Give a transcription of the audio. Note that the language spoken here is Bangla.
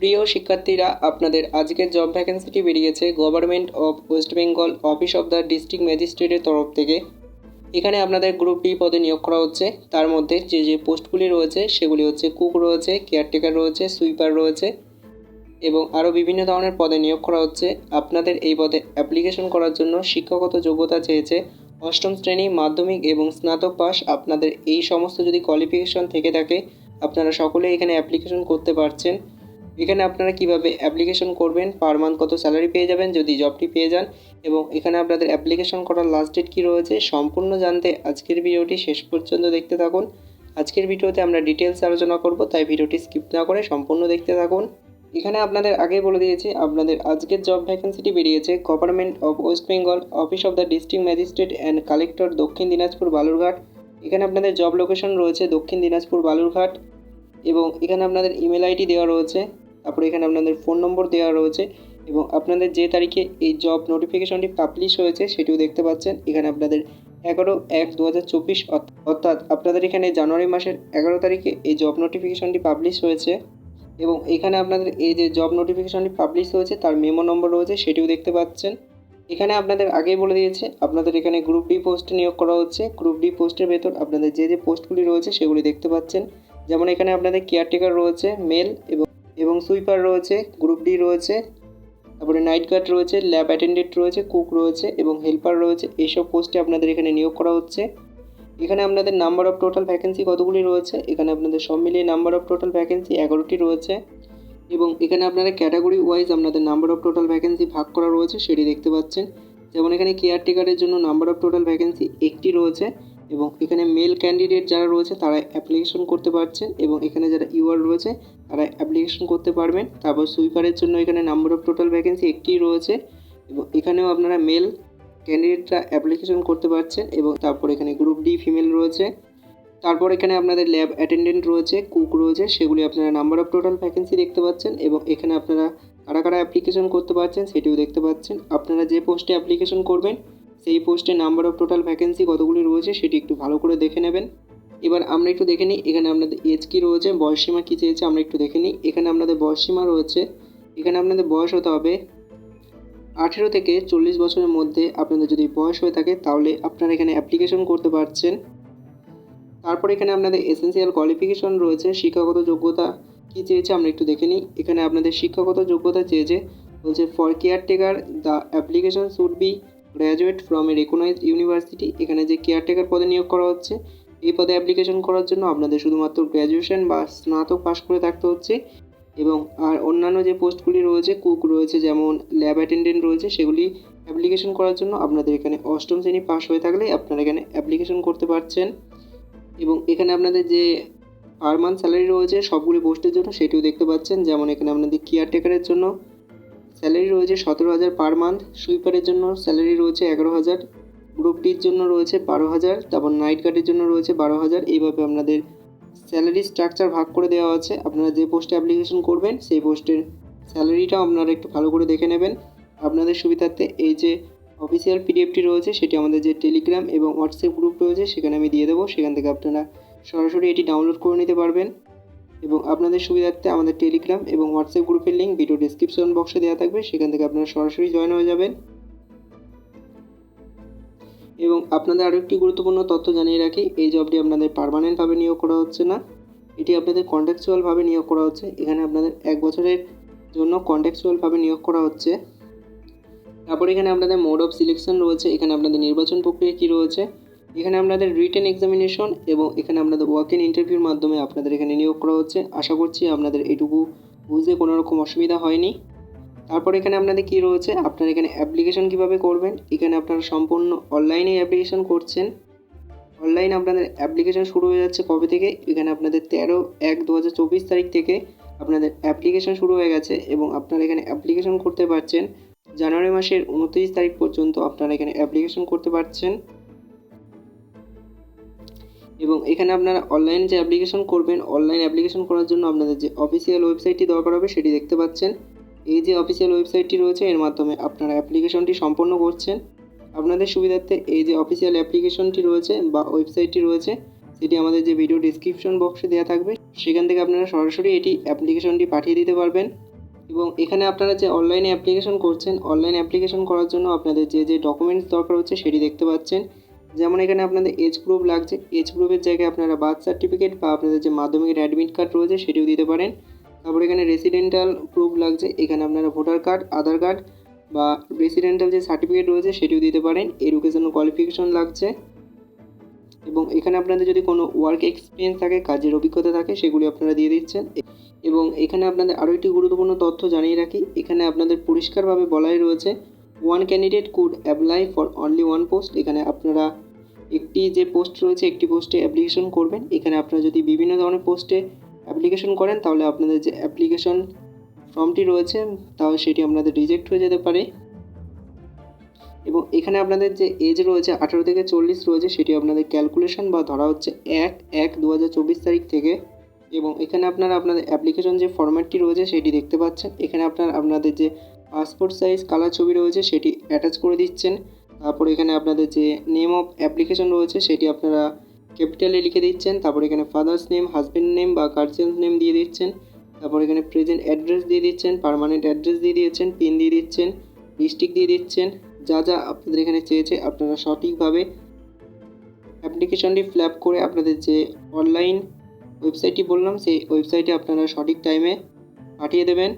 প্রিয় শিক্ষার্থীরা, আপনাদের আজকের জব ভ্যাকেন্সিটি বেরিয়েছে government of West Bengal office of the district ম্যাজিস্ট্রেটের তরফ থেকে। এখানে আপনাদের গ্রুপ ডি পদে নিয়োগ করা হচ্ছে। তার মধ্যে যে যে পোস্টগুলি রয়েছে, সেগুলি হচ্ছে কুক রয়েছে কেয়ারটেকার রয়েছে সুইপার রয়েছে এবং আরও বিভিন্ন ধরনের পদে নিয়োগ করা হচ্ছে। আপনাদের এই পদে অ্যাপ্লিকেশন করার জন্য শিক্ষাগত যোগ্যতা চেয়েছে অষ্টম শ্রেণি মাধ্যমিক এবং স্নাতক পাস আপনাদের এই সমস্ত যদি কোয়ালিফিকেশন থেকে থাকে, আপনারা সকলে এখানে অ্যাপ্লিকেশন করতে পারছেন। এখানে আপনারা কীভাবে অ্যাপ্লিকেশন করবেন পার মান্থ কত স্যালারি পেয়ে যাবেন, যদি জবটি পেয়ে যান, এবং এখানে আপনাদের অ্যাপ্লিকেশন করার লাস্ট ডেট কী রয়েছে, সম্পূর্ণ জানতে আজকের ভিডিওটি শেষ পর্যন্ত দেখতে থাকুন। আজকের ভিডিওতে আমরা ডিটেলস আলোচনা করব, তাই ভিডিওটি স্কিপ না করে সম্পূর্ণ দেখতে থাকুন। এখানে আপনাদের আগে বলে দিয়েছি, আপনাদের আজকের জব ভ্যাকেন্সিটি বেরিয়েছে government of West Bengal office of the district magistrate and collector Dakshin Dinajpur, Balurghat. এখানে আপনাদের জব লোকেশন রয়েছে দক্ষিণ দিনাজপুর, বালুরঘাট, এবং এখানে আপনাদের ইমেল আইডি দেওয়া রয়েছে। তারপরে এখানে আপনাদের ফোন নম্বর দেওয়া রয়েছে এবং আপনাদের যে তারিখে এই জব নোটিফিকেশনটি পাবলিশ হয়েছে সেটিও দেখতে পাচ্ছেন। এখানে আপনাদের এগারো এক দু হাজার চব্বিশ অর্থাৎ আপনাদের এখানে জানুয়ারি মাসের এগারো তারিখে এই জব নোটিফিকেশনটি পাবলিশ হয়েছে এবং এখানে আপনাদের এই যে জব নোটিফিকেশনটি পাবলিশ হয়েছে তার মেমো নম্বর রয়েছে সেটিও দেখতে পাচ্ছেন। এখানে আপনাদের আগেই বলে দিয়েছে, আপনাদের এখানে গ্রুপ ডি পোস্টে নিয়োগ করা হচ্ছে। গ্রুপ ডি পোস্টের ভেতর আপনাদের যে যে পোস্টগুলি রয়েছে সেগুলি দেখতে পাচ্ছেন। যেমন এখানে আপনাদের কেয়ারটেকার রয়েছে মেল এবং এবং সুইপার রয়েছে, গ্রুপ ডি রয়েছে, তারপরে নাইট গার্ড রয়েছে, ল্যাব অ্যাটেন্ডেন্ট রয়েছে, কুক রয়েছে এবং হেল্পার রয়েছে। এইসব পোস্টে আপনাদের এখানে নিয়োগ করা হচ্ছে। এখানে আপনাদের নাম্বার অফ টোটাল ভ্যাকেন্সি কতগুলি রয়েছে? এখানে আপনাদের সব মিলিয়ে নাম্বার অফ টোটাল ভ্যাকেন্সি এগারোটি রয়েছে। এবং এখানে আপনারা ক্যাটাগরি ওয়াইজ আপনাদের নাম্বার অফ টোটাল ভ্যাকেন্সি ভাগ করা রয়েছে, সেটি দেখতে পাচ্ছেন। যেমন এখানে কেয়ারটেকারের জন্য নাম্বার অফ টোটাল ভ্যাকেন্সি একটি রয়েছে এবং এখানে মেল ক্যান্ডিডেট যারা রয়েছে, তারা অ্যাপ্লিকেশন করতে পারছেন এবং এখানে যারা ইউআর রয়েছে তারা অ্যাপ্লিকেশন করতে পারবেন। তারপর সুইপারের জন্য এখানে নাম্বার অফ টোটাল ভ্যাকেন্সি একটিই রয়েছে এবং এখানেও আপনারা মেল ক্যান্ডিডেটরা অ্যাপ্লিকেশন করতে পারছেন এবং তারপর এখানে গ্রুপ ডি ফিমেল রয়েছে। তারপর এখানে আপনাদের ল্যাব অ্যাটেন্ডেন্ট রয়েছে কুক রয়েছে, সেগুলি আপনারা নাম্বার অফ টোটাল ভ্যাকেন্সি দেখতে পাচ্ছেন এবং এখানে আপনারা কারা কারা অ্যাপ্লিকেশন করতে পারছেন সেটিও দেখতে পাচ্ছেন। আপনারা যে পোস্টে অ্যাপ্লিকেশন করবেন, সেই পোস্টে নাম্বার অফ টোটাল ভ্যাকেন্সি কতগুলি রয়েছে সেটি একটু ভালো করে দেখে নেবেন। এবার আমরা একটু দেখে নিই, এখানে আপনাদের এজ কী রয়েছে, বয়সসীমা কী চেয়েছে আমরা একটু দেখে নিই। এখানে আপনাদের বয়সসীমা রয়েছে, এখানে আপনাদের বয়স হতে হবে আঠেরো থেকে চল্লিশ বছরের মধ্যে। আপনাদের যদি বয়স হয়ে থাকে তাহলে আপনারা এখানে অ্যাপ্লিকেশন করতে পারছেন। তারপর এখানে আপনাদের এসেন্সিয়াল কোয়ালিফিকেশন রয়েছে, শিক্ষাগত যোগ্যতা কী চেয়েছে আমরা একটু দেখে নিই। এখানে আপনাদের শিক্ষাগত যোগ্যতা চেয়েছে বলছে for caretaker the application should be graduate from a recognised university এখানে যে কেয়ারটেকার পদে নিয়োগ করা হচ্ছে এই পদে অ্যাপ্লিকেশন করার জন্য আপনাদের শুধুমাত্র গ্র্যাজুয়েশন বা স্নাতক পাশ করে থাকতে হচ্ছে এবং আর অন্যান্য যে পোস্টগুলি রয়েছে কুক রয়েছে, যেমন ল্যাব অ্যাটেন্ডেন্ট রয়েছে, সেগুলি অ্যাপ্লিকেশন করার জন্য আপনাদের এখানে অষ্টম শ্রেণি পাস হয়ে থাকলে আপনারা এখানে অ্যাপ্লিকেশন করতে পারছেন। এবং এখানে আপনাদের যে পার মান্থ স্যালারি রয়েছে, সবগুলি পোস্টের জন্য সেটিও দেখতে পাচ্ছেন। যেমন এখানে আপনাদের কেয়ারটেকারের জন্য স্যালারি রয়েছে সতেরো হাজার পার মান্থ সুইপারের জন্য স্যালারি রয়েছে এগারো হাজার। গ্রুপ ডির জন্য রয়েছে বারো হাজার, তারপর নাইট গার্ডের জন্য রয়েছে বারো হাজার। এইভাবে আপনাদের স্যালারি স্ট্রাকচার ভাগ করে দেওয়া আছে। আপনারা যে পোস্টে অ্যাপ্লিকেশন করবেন, সেই পোস্টের স্যালারিটাও আপনারা একটু ভালো করে দেখে নেবেন। আপনাদের সুবিধার্থে এই যে অফিসিয়াল পিডিএফটি রয়েছে, সেটি আমাদের যে টেলিগ্রাম এবং হোয়াটসঅ্যাপ গ্রুপ রয়েছে, সেখানে আমি দিয়ে দেবো। সেখান থেকে আপনারা সরাসরি এটি ডাউনলোড করে নিতে পারবেন। এবং আপনাদের সুবিধার্থে আমাদের টেলিগ্রাম এবং হোয়াটসঅ্যাপ গ্রুপের লিঙ্ক ভিডিও ডিসক্রিপশন বক্সে দেওয়া থাকবে। সেখান থেকে আপনারা সরাসরি জয়েন হয়ে যাবেন। এবং আপনাদের আরও একটি গুরুত্বপূর্ণ তথ্য জানিয়ে রাখি, এই জবটি আপনাদের পারমানেন্টভাবে নিয়োগ করা হচ্ছে না। এটি আপনাদের কন্ট্রাকচুয়ালভাবে নিয়োগ করা হচ্ছে। এখানে আপনাদের এক বছরের জন্য কন্ট্রাকচুয়ালভাবে নিয়োগ করা হচ্ছে। তারপর এখানে আপনাদের মোড অফ সিলেকশন রয়েছে। এখানে আপনাদের নির্বাচন প্রক্রিয়া কী রয়েছে? এখানে আপনাদের রিটেন এক্সামিনেশন এবং এখানে আপনাদের ওয়াক ইন ইন্টারভিউর মাধ্যমে আপনাদের এখানে নিয়োগ করা হচ্ছে। আশা করছি আপনাদের এটুকু বুঝতে কোনো রকম অসুবিধা হয়নি। তারপর এখানে আপনাদের কী রয়েছে? আপনারা এখানে অ্যাপ্লিকেশন কীভাবে করবেন? এখানে আপনারা সম্পূর্ণ অনলাইনে অ্যাপ্লিকেশন করছেন। অনলাইন আপনাদের অ্যাপ্লিকেশন শুরু হয়ে যাচ্ছে কবে থেকে? এখানে আপনাদের তেরো এক দু হাজার চব্বিশ তারিখ থেকে আপনাদের অ্যাপ্লিকেশন শুরু হয়ে গেছে এবং আপনারা এখানে অ্যাপ্লিকেশন করতে পারছেন। জানুয়ারি মাসের উনত্রিশ তারিখ পর্যন্ত আপনারা এখানে অ্যাপ্লিকেশন করতে পারছেন। এবং এখানে আপনারা অনলাইন যে অ্যাপ্লিকেশন করবেন অনলাইন অ্যাপ্লিকেশন করার জন্য আপনাদের যে অফিসিয়াল ওয়েবসাইটটি দরকার হবে সেটি দেখতে পাচ্ছেন। এই যে অফিসিয়াল ওয়েবসাইটটি রয়েছে, এর মাধ্যমে আপনারা অ্যাপ্লিকেশনটি সম্পন্ন করছেন। আপনাদের সুবিধার্থে এই যে অফিসিয়াল অ্যাপ্লিকেশনটি রয়েছে বা ওয়েবসাইটটি রয়েছে, সেটি আমাদের যে ভিডিও ডিসক্রিপশন বক্সে দেওয়া থাকবে, সেখান থেকে আপনারা সরাসরি এটি অ্যাপ্লিকেশনটি পাঠিয়ে দিতে পারবেন। এবং এখানে আপনারা যে অনলাইনে অ্যাপ্লিকেশন করছেন অনলাইন অ্যাপ্লিকেশন করার জন্য আপনাদের যে যে ডকুমেন্টস দরকার হচ্ছে, সেটি দেখতে পাচ্ছেন। যেমন এখানে আপনাদের এজ গ্রুপ লাগছে এজ গ্রুপের জায়গায় আপনারা বার্থ সার্টিফিকেট বা আপনাদের যে মাধ্যমিকের অ্যাডমিট কার্ড রয়েছে, সেটিও দিতে পারেন। তারপর এখানে রেসিডেন্টাল প্রুফ লাগছে। এখানে আপনারা ভোটার কার্ড আধার কার্ড বা রেসিডেন্টাল যে সার্টিফিকেট রয়েছে সেটিও দিতে পারেন। এডুকেশনাল কোয়ালিফিকেশন লাগছে। এবং এখানে আপনাদের যদি কোনো ওয়ার্ক এক্সপিরিয়েন্স থাকে, কাজের অভিজ্ঞতা থাকে, সেগুলি আপনারা দিয়ে দিচ্ছেন। এবং এখানে আপনাদের আরও একটি গুরুত্বপূর্ণ তথ্য জানিয়ে রাখি। এখানে আপনাদের পরিষ্কারভাবে বলাই রয়েছে one candidate could apply for only one post এখানে আপনারা একটি যে পোস্ট রয়েছে, একটি পোস্টে অ্যাপ্লিকেশন করবেন। এখানে আপনারা যদি বিভিন্ন ধরনের পোস্টে অ্যাপ্লিকেশন করেন, তাহলে আপনাদের যে অ্যাপ্লিকেশন ফর্মটি রয়েছে তাহলে সেটি আপনাদের রিজেক্ট হয়ে যেতে পারে। এবং এখানে আপনাদের যে এজ রয়েছে, আঠারো থেকে চল্লিশ রয়েছে, সেটি আপনাদের ক্যালকুলেশন বা ধরা হচ্ছে এক এক দু তারিখ থেকে। এবং এখানে আপনারা আপনাদের অ্যাপ্লিকেশন যে ফরম্যাটটি রয়েছে, সেটি দেখতে পাচ্ছেন। এখানে আপনার আপনাদের যে পাসপোর্ট সাইজ কালার ছবি রয়েছে, সেটি অ্যাটাচ করে দিচ্ছেন। তারপর এখানে আপনাদের যে নেম অফ অ্যাপ্লিকেশন রয়েছে, সেটি আপনারা ক্যাপিটালে লিখে দিচ্ছেন, তারপর এখানে ফাদার্স নেম হাজব্যান্ড নেম বা গার্জিয়ান নেম দিয়ে দিচ্ছেন, তারপর এখানে প্রেজেন্ট অ্যাড্রেস দিয়ে দিচ্ছেন পার্মানেন্ট অ্যাড্রেস দিয়ে দিয়েছেন পিন দিয়ে দিচ্ছেন ডিস্ট্রিক্ট দিয়ে দিচ্ছেন, যা যা আপনাদের এখানে চেয়েছে আপনারা সঠিকভাবে অ্যাপ্লিকেশনটি ফিল করে আপনাদের যে অনলাইন ওয়েবসাইটটি বললাম, সেই ওয়েবসাইটে আপনারা সঠিক টাইমে পাঠিয়ে দেবেন।